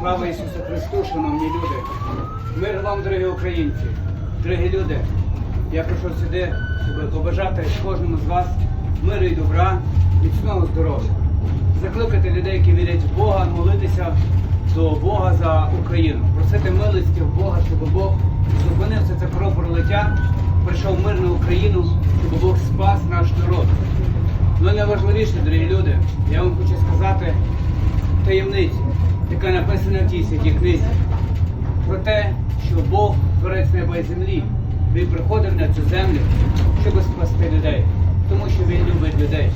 Слава Ісусу Христу, шановні люди! Мир вам, дорогі українці, дорогі люди! Я прийшов сюди, щоб побажати кожному з вас миру і добра, міцного здоров'я, закликати людей, які вірять в Бога, молитися до Бога за Україну, просити милості в Бога, щоб Бог зупинив все це кровопролиття, прийшов мир на Україну, щоб Бог спас наш народ. Ну найважливіше, дорогі люди, я вам хочу сказати таємницю, яка написана в тій святій книзі, про те, що Бог творець неба і землі. Він приходив на цю землю, щоб спасти людей, тому що він любить людей.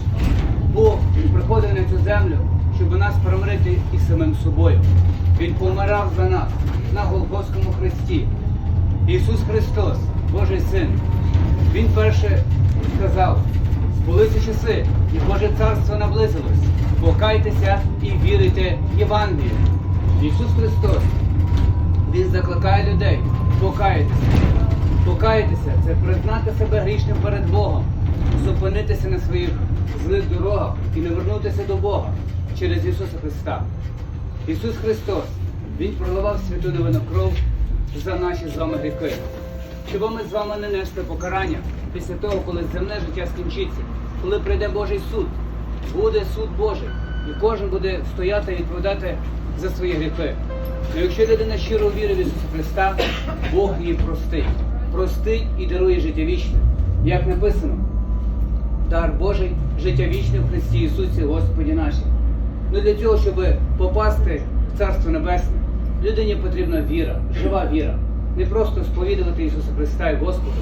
Бог приходив на цю землю, щоб нас примирити із самим собою. Він помирав за нас на Голгофському хресті. Ісус Христос, Божий Син, Він перше сказав, збулися часи, і Боже царство наблизилось. Покайтеся і вірите в Євангеліє. Ісус Христос, Він закликає людей покаятися. Покаятися це признати себе грішним перед Богом, зупинитися на своїх злих дорогах і не вернутися до Бога через Ісуса Христа. Ісус Христос, Він проливав святу невинну кров за наші з вами гріхи. Щоб ми з вами не несли покарання після того, коли земне життя скінчиться, коли прийде Божий суд, буде суд Божий, і кожен буде стояти і відповідати за свої гріхи. Ну, якщо людина щиро вірить в Ісуса Христа, Бог її простить. Простить і дарує життя вічне. Як написано, дар Божий, життя вічне в Христі Ісусі Господі нашій. Ну для цього, щоб попасти в Царство Небесне, людині потрібна віра, жива віра. Не просто сповідувати Ісуса Христа і Господа,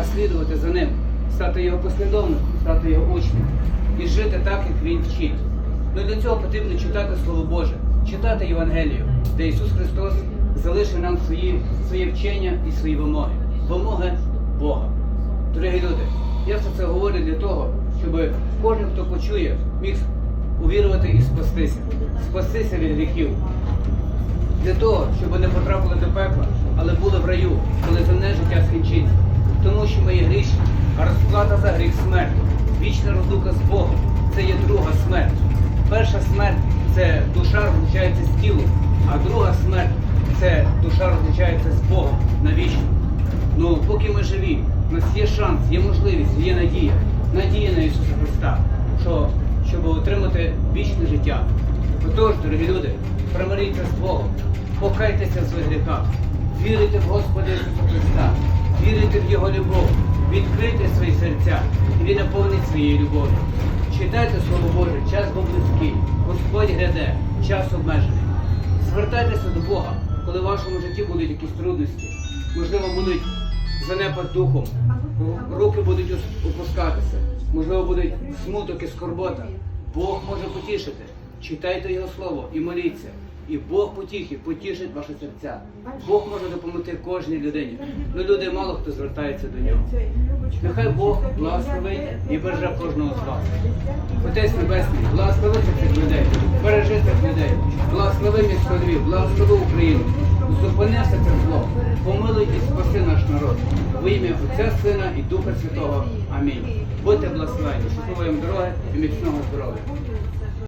а слідувати за Ним, стати Його послідовником, стати Його учнем і жити так, як Він вчить. Ну для цього потрібно читати Слово Боже, читати Євангелію, де Ісус Христос залишив нам свої, своє вчення і свої вимоги. Вимоги Бога. Дорогі люди, я все це говорю для того, щоб кожен, хто почує, міг увірувати і спастися, спастися від гріхів. Для того, щоб не потрапили до пекла, але були в раю, коли земне життя скінчиться. Тому що ми є грішні, а розплата за гріх смерть. Вічна розлука з Богом це є друга. Перша смерть це душа розлучається з тілом, а друга смерть це душа розлучається з Богом навічно. Ну, поки ми живі, у нас є шанс, є можливість, є надія. Надія на Ісуса Христа, що, щоб отримати вічне життя. Отож, дорогі люди, примиріться з Богом, покайтеся в своїх гріхах, вірите в Господа Ісуса Христа, вірите в Його любов, відкрийте свої серця і Він наповнить своєю любов'ю. Читайте Слово Боже, час був близький, Господь гряде, час обмежений. Звертайтеся до Бога, коли в вашому житті будуть якісь трудності, можливо, будуть занепад духом, руки будуть опускатися, можливо, будуть смуток і скорбота. Бог може потішити. Читайте Його слово і моліться. І Бог потіхи потішить ваші серця. Бог може допомогти кожній людині. Ну люди мало хто звертається до нього. Нехай Бог благословить і береже кожного з вас. Отець Небесний, благослови цих людей, бережи цих людей, благослови місто Львів, благослови Україну. Зупини все це зло, помилуй і спаси наш народ. В ім'я Отця, Сина і Духа Святого. Амінь. Будьте благословені, щасливої вам дороги і міцного здоров'я.